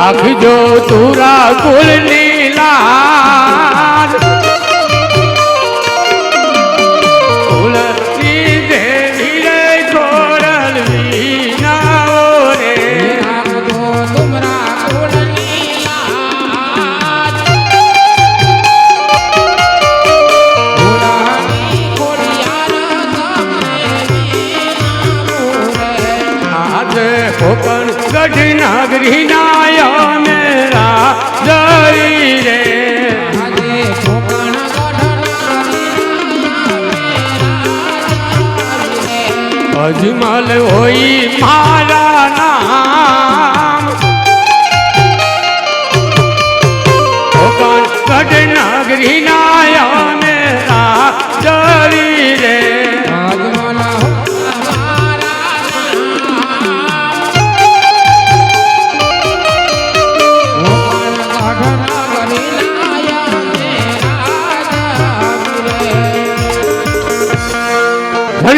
રાખજો તુરા કુલ અજમલ હોય મારા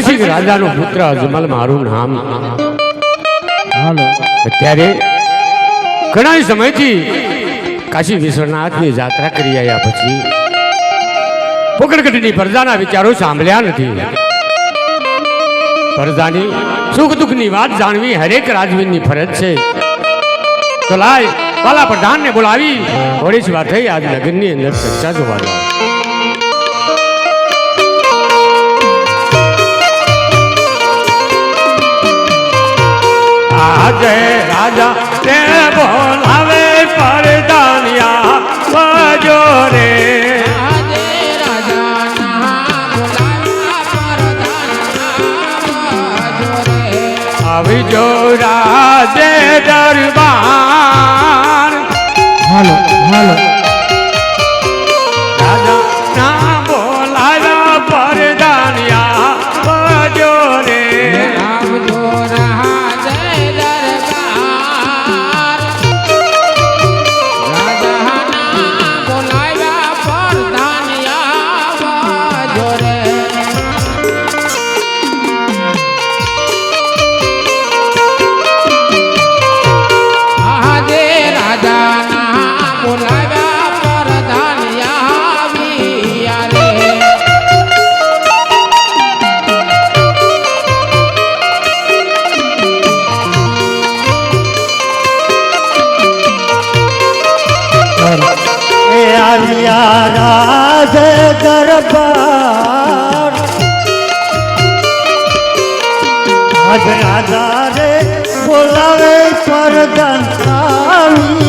મેરા રાજાનો પુત્ર અજમલ મારું નામ. અત્યારે ઘણા સમયથી કાશી વિશ્વનાથની યાત્રા કરી આવ્યા પછી પોકળગઢની પ્રજાના વિચારો સાંભળ્યા નથી. પ્રજાની સુખ દુઃખની વાત જાણવી હરેક રાજવીની ફરજ છે. તો લાય વાલા પ્રધાનને બોલાવી થોડી જ વાર થઈ આજ લગ્નની અંદર ચર્ચા જોવા જાઓ. આજે રાજા તે બોલાવે પરદાનિયા સજો રે પરધાના જોરે. રાજે દરબાર હાલો હાલો આવ્યા રાજ દરબાર. આજ રાજા રે બોલાવે પરદન આવ્યા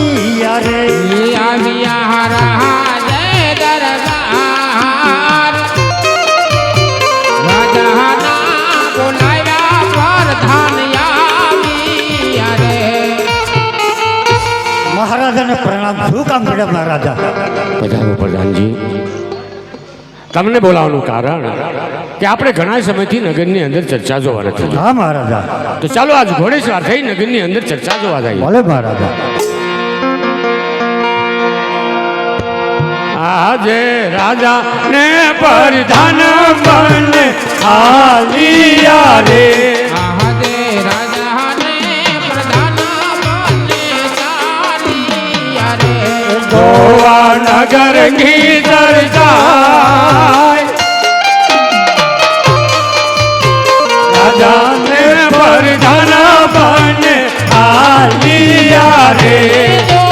મહારાજાને પ્રણામ શું કામ પડે મહારાજા પધારો પ્રધાનજી. તમને બોલાવવાનું કારણ કે આપણે ઘણા સમયથી નગરની અંદર ચર્ચા જોવા નથી હા મહારાજા. તો ચાલો આજ ઘોડેસવાર થઈ નગરની અંદર ચર્ચા જોવા જાય ભલે મહારાજા. આજે રાજા ને પરધાન બને આલિયા રે. આજે રાજાને ગોવા નગર ઘી જાય રાજા ને પરધાન બને આલિયા રે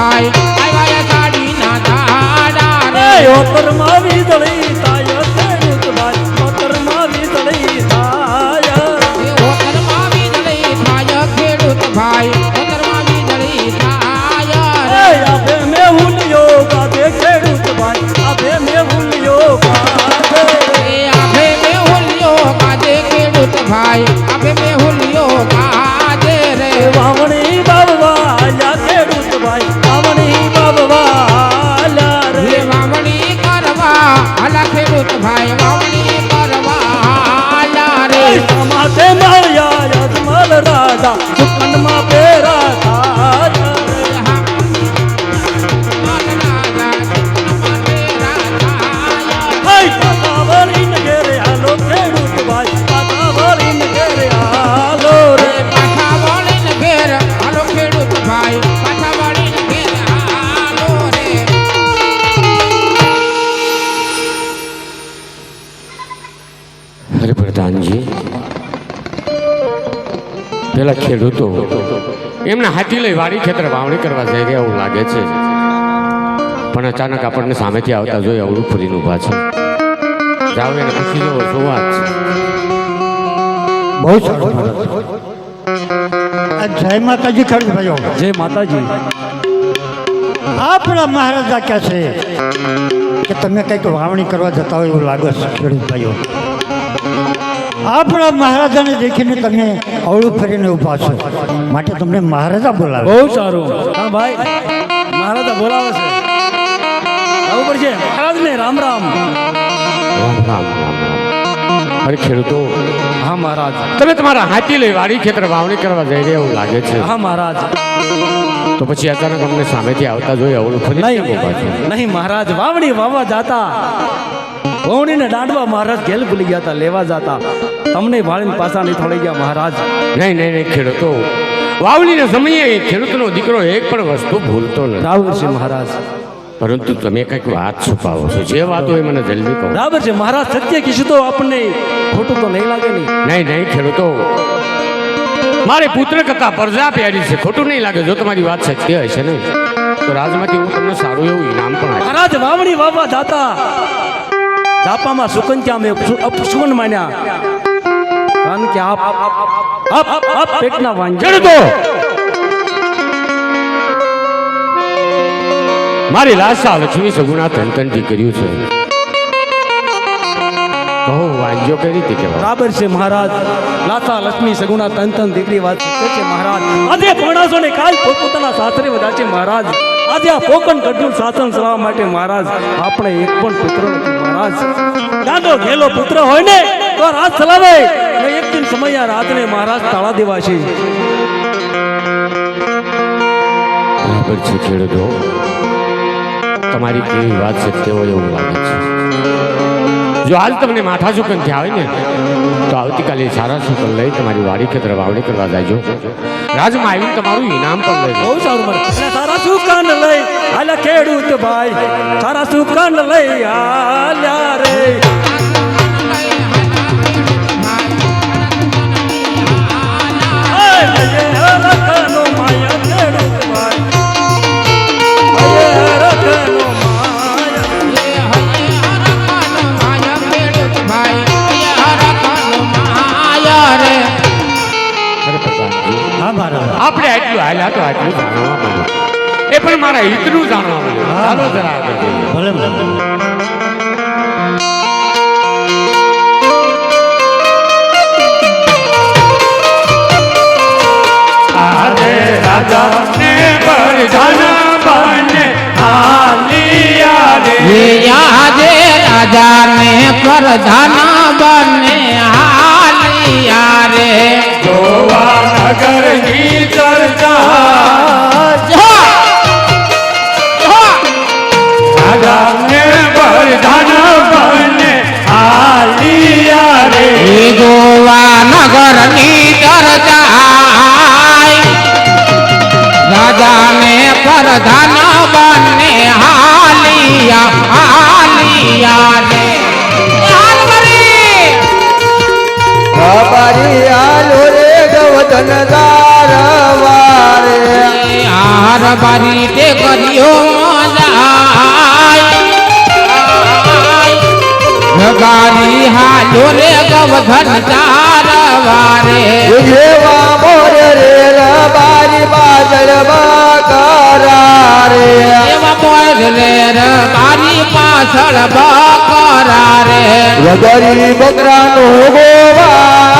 ભાઈ આવ્યા સાડી ના દાડા રે ઓતરમાં વીજળી ભાઈ. ખેતરમાં વીજળી થાય રે. આપે મે હુલિયો કાતે ખેડૂત ભાઈ. આપે મે હુલિયો કાતે આપે મે હુલિયો રે. વાવણી બાવવા જા ખેડૂત ભાઈ. પાછા વળીને ઘેર હાલો રે અરે પ્રધાનજી પેલા ખેડૂતો એમને હાથી લઈ વાડી ખેતર વાવણી કરવા જઈ રહ્યા એવું લાગે છે. પણ અચાનક આપણને સામેથી આવતા જોઈ અવળું ફરીને ઊભા છે. જાઓ એને પૂછી જુઓ શું વાત છે? બહુ સારું જય માતાજી ખર્ચ ભાઈઓ. જય માતાજી. આપણા મહારાજા કહે છે કે તમે કંઈક વાવણી કરવા જતા હોય એવું લાગે છે ખેડૂત ભાઈઓ. આપણા મહારાજાને દેખીને તમે અવળું ફરીને ઊભા છો. માટે તમને મહારાજા બોલાવે. બહુ સારું. હા ભાઈ મહારાજા બોલાવે છે. આવું પડશે. મહારાજને રામ રામ. રામ રામ રામ રામ અરે ખેડૂતો હા મહારાજ. તમે તમારા હાથી લઈ વાડી ખેતર વાવણી કરવા જઈ રહ્યા એવું લાગે છે. હા મહારાજ. તો પછી અચાનક અમને સામેથી આવતા જોઈ અવળું ફરી નહીં નહીં મહારાજ. વાવણી વાવવા જાતા. વહુણીને દાંડવા મહારાજ ઘેલ ભૂલી ગયા હતા લેવા જતા. તમને ભાળીને પાછા નહીં થોડી ગયા મહારાજ. નહીં નહીં નહીં ખેડૂતો. વાવણીના સમયે ખેડૂતનો દીકરો એક પણ વસ્તુ ભૂલતો નથી. રાવર છે મહારાજ. પરંતુ તમે કંઈક વાત છુપાવો છો. જે વાતો એ મને જલ્દી કહો. બરાબર છે મહારાજ સત્ય કીધું તો આપણને ખોટું તો નહીં લાગે નહીં નહીં નહીં ખેડૂતો. મારે પુત્ર કરતા પ્રજા પહેરી છે. ખોટું નહીં લાગે. જો તમારી વાત સત્ય હશે ને તો રાજમાંથી હું તમને સારું એવું ઇનામ પણ મહારાજ વાવણી વાવવા જાતા. જાપામાં સુકંત્યા મેં અપશુકન માન્યા. કારણ કે આપ આપ આપ પેટના વાંજણ તો! મારી લાશા લક્ષ્મી સગુણા તંતનથી કર્યું છે. કહો વાંજો કઈ રીતે કહેવાય? બરાબર છે મહારાજ. લાતા લક્ષ્મી સગુણા તન તન દીકરી વાત છે મહારાજ. આજે ભણાસો ને કાલ પોતપોતાના સાસરે બધા છે મહારાજ. આજે આ પોકન ગઢનું શાસન ચલાવવા માટે મહારાજ. આપણે એક પણ પુત્ર નથી, મહારાજ. દાદો ઘેલો પુત્ર હોય ને, તો રાજ ચલાવે એક દિન સમય આ રાતને મહારાજ તાળા દેવા છે. બરાબર તમારી કેવી વાત છે હોય એવું લાગે છે. જો આજ તમને માથા સુકન થયા હોય ને તો આવતીકાલે સારા સુકન લઈ તમારી વાડી ખેતર વાવણી કરવા જાયજો રાજમાં આવીને તમારું ઇનામ પણ લઈ બહુ સારું મળે. સારા સુકાન લઈ હાલ ખેડૂત ભાઈ. સારા સુકાન લઈ હાલ્યા રે. હાય, રાજાને પ્રધાન બને હાલિયા રે. ગોવા નગરની ચર્ચા. રાજાને પરધાન બને હાલિયા રે. ગોવા નગરની ચર્ચા રાજા ને બારી તે કર્યો ગાડી હાલો રે ગવધન ચાર વારે રે. ર પાછળ બકરા રે. વગરી બકરાનો ગોવા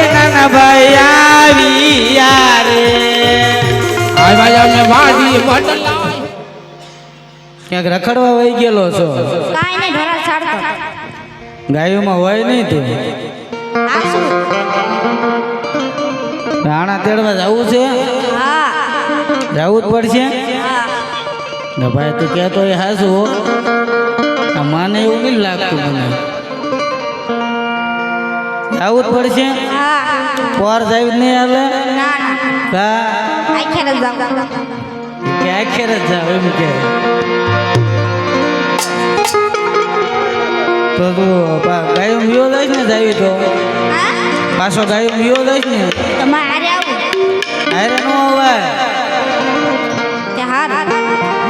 ક્યાંક રખડવા વહી ગયેલો છો? ગાયોમાં હોય નહીં તું? રાણા તેડવા જવું છે? જવું જ પડશે? ને ભાઈ તું કહેતો એ હાસુ મને માને એવું નહીં લાગતું મને. જવું જ પડશે. પર સાહેબ નહીં હાલે ના ના જ જાવ એમ કે. તો તું ગાયો મિયો લઈશ ને જાવી તો? પાછો ગાયો મિયો લઈશ ને? હારે નો આવે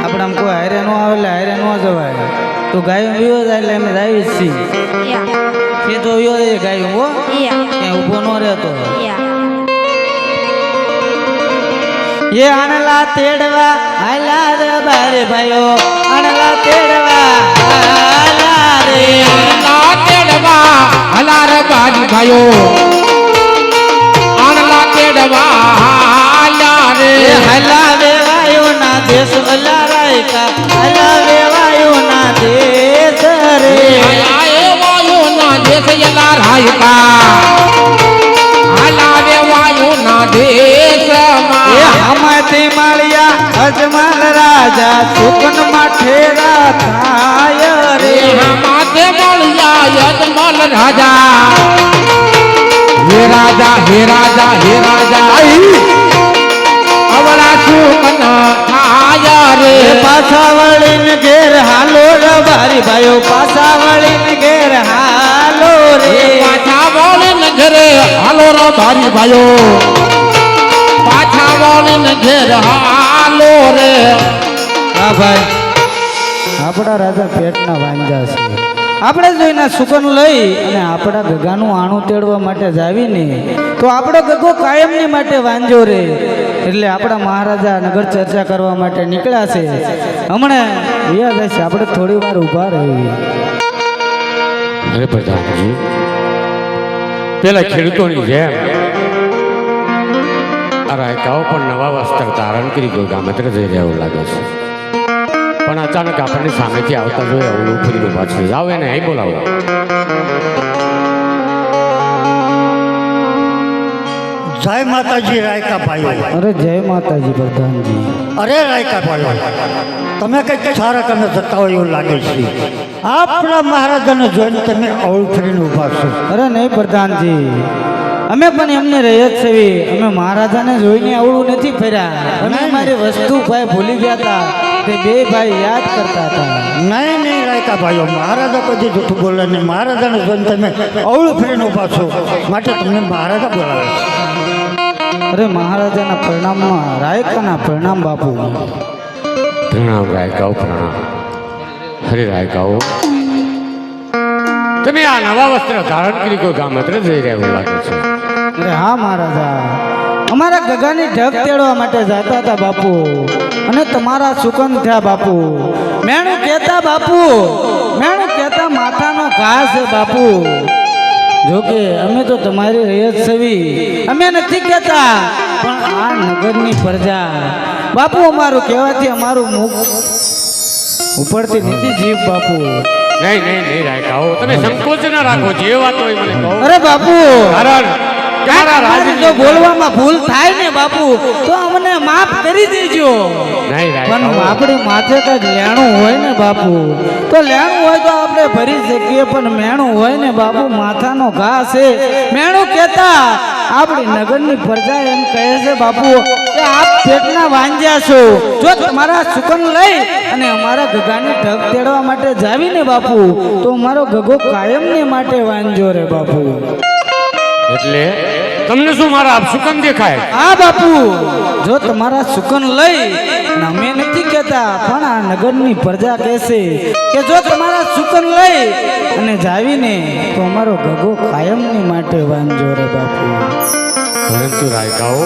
આપણે આમ કોઈ હારે નો આવે એટલે હારે નો જવાય. તું ગાયો મિયો જાય એટલે અમે જાવી જ છીએ. સીધો વિયો જાય ગાયો હો. યા. ક્યાંય ઊભો ન રહેતો. યા. એ આણલા તેડવા હાલા રે બારે ભાઈઓ. આણલા તેડવા રાજા હે રાજા હે રાજા હે રાજા અવળા સુકન થાય રે પાછા વળીને ઘેર હાલો રે બારી ભાઈઓ પાછા વળીને ઘેર હાલો રે પાછા બોલીને ઘરે હાલો રે બારી ભાઈઓ પાછા બોલીને ઘેર હાલો રે હા ભાઈ આપણા રાજા પેટના વાંજા છે આપણે જો એના સુકન લઈ અને આપણા ગગાનું આણું તેડવા માટે જાવીને, તો આપણો ગગો કાયમની માટે વાંજો રે. એટલે આપણા મહારાજા નગર ચર્ચા કરવા માટે નીકળ્યા છે. હમણાં યાદ હશે આપણે થોડી વાર ઊભા રહી અરે પ્રધાનજી, પેલા ખેડૂતોની જેમ આ રાયકાઓ પણ નવા વસ્ત્ર ધારણ કરી ગયો ગામત્ર જઈ રહ્યા એવું લાગે છે. પણ અચાનક આપણને સામેથી આવતા જોઈએ અવળું ઊભા છે જાઓ એને અહીં બોલાવો. જય માતાજી રાયકા ભાઈ અરે જય માતાજી પ્રધાનજી. અરે રાયકા ભાઈ તમે કંઈક સારા તમે જતા હોય એવું લાગે છે. આપણા મહારાજાને જોઈને તમે અવળ ફરીને ઊભા છો. અરે નહીં પ્રધાનજી. અમે પણ એમને રહી જ છે અમે મહારાજાને જોઈને આવડું નથી ફર્યા. અમે મારી વસ્તુ ભાઈ ભૂલી ગયા હતા. તે બે ભાઈ યાદ કરતા હતા. નહીં નહીં રાયકા ભાઈઓ મહારાજા કદી જૂઠું બોલે નહીં. મહારાજાને જોઈને તમે અવળું ફરીને ઊભા છો. માટે તમને મહારાજા બોલાવે અરે મહારાજાના પ્રણામમાં રાયકાના પ્રણામ બાપુ. પ્રણામ રાયકાઓ પ્રણામ. હરે રાયકાઓ. તમે આ નવા વસ્ત્ર ધારણ કરી કોઈ ગામત્ર જઈ રહ્યા લાગે છે? અરે હા મહારાજા. અમારા ગગાની ઢગ તેડવા માટે જતા હતા બાપુ. અને તમારા સુકન થયા બાપુ. મેણું કહેતા બાપુ મેણું કહેતા માથાનો ઘા છે બાપુ. જોકે અમે તો તમારી રહેત સવી અમે નથી કહેતા પણ આ નગરની પ્રજા. બાપુ અમારું કહેવાથી અમારું મુખ ઉપરથી નથી જીવ બાપુ. નહીં નહીં નહીં રાયકાઓ તમે સંકોચ ના રાખો જે વાત હોય મને અરે બાપુ! કારણ જો બોલવામાં ભૂલ થાય ને બાપુ તો અમને માફ કરી દેજો. પણ રાયકાઓ આપણી માથે કંઈક લેણું હોય ને બાપુ તો લેણું હોય તો આપણે ભરી શકીએ પણ મેણું હોય ને બાપુ માથાનો ઘા છે. મેણું કહેતા આપણી નગરની પ્રજા એમ કહે છે બાપુ કે આપ પેટના વાંજ્યા છો. જો તમારા સુકન લઈ અને અમારા ગગાની ઢગ તેડવા માટે જાવી ને બાપુ તો અમારો ગગો કાયમને માટે વાંજો રે બાપુ. એટલે તમને શું મારા સુકન દેખાય? હા બાપુ. જો તમારા સુકન લઈ અમે નથી કહેતા પણ આ નગરની પ્રજા કહેશે કે જો તમારા સુકન લઈ અને જાવીને તો અમારો ગગો કાયમની માટે વાંજો રે બાપુ. પરંતુ રાયકાઓ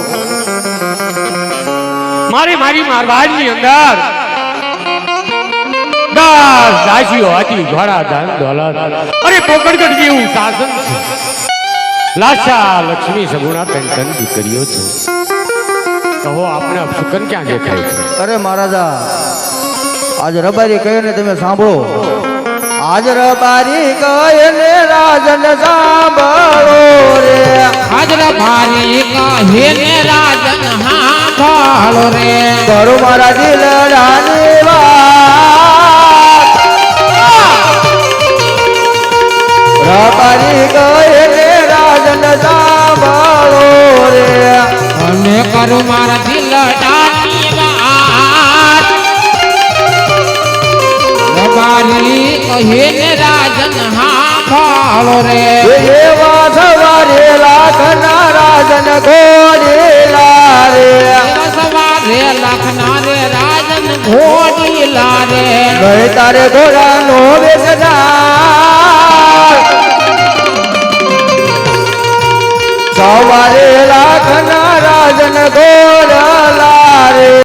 મારી મારી મારવાડની અંદર દાસ દાસીઓ હતી ઘોડા ધન દોલત. અરે પોકડગઢ જેવું શાસન છે. લાશા લક્ષ્મી સગુણા ત્રણ ત્રણ દીકરીઓ છે. કહો આપણે અપશુકન ક્યાં દેખાય છે? અરે મહારાજા આજ રબારી કહે ને તમે સાંભળો. આજ રબારી કહે ને રાજન સાંભળો રે. આજ રબારી કહે ને રાજન સાંભળો રે. કરો મારા દિલડાની વાત. રબારી કહે ને રાજન સાંભળો રે. અને કરું મારા દિલ ડાની વાત રબારી કહે ને રાજન હા ભાળો રે એવા સવારે લાખના રાજન ગોળેલા રે. સવારે લખના રે રાજન ઘોડીલા રે. ગઈ તારે ઘોડાનો વેચનાર જન ગોર લારે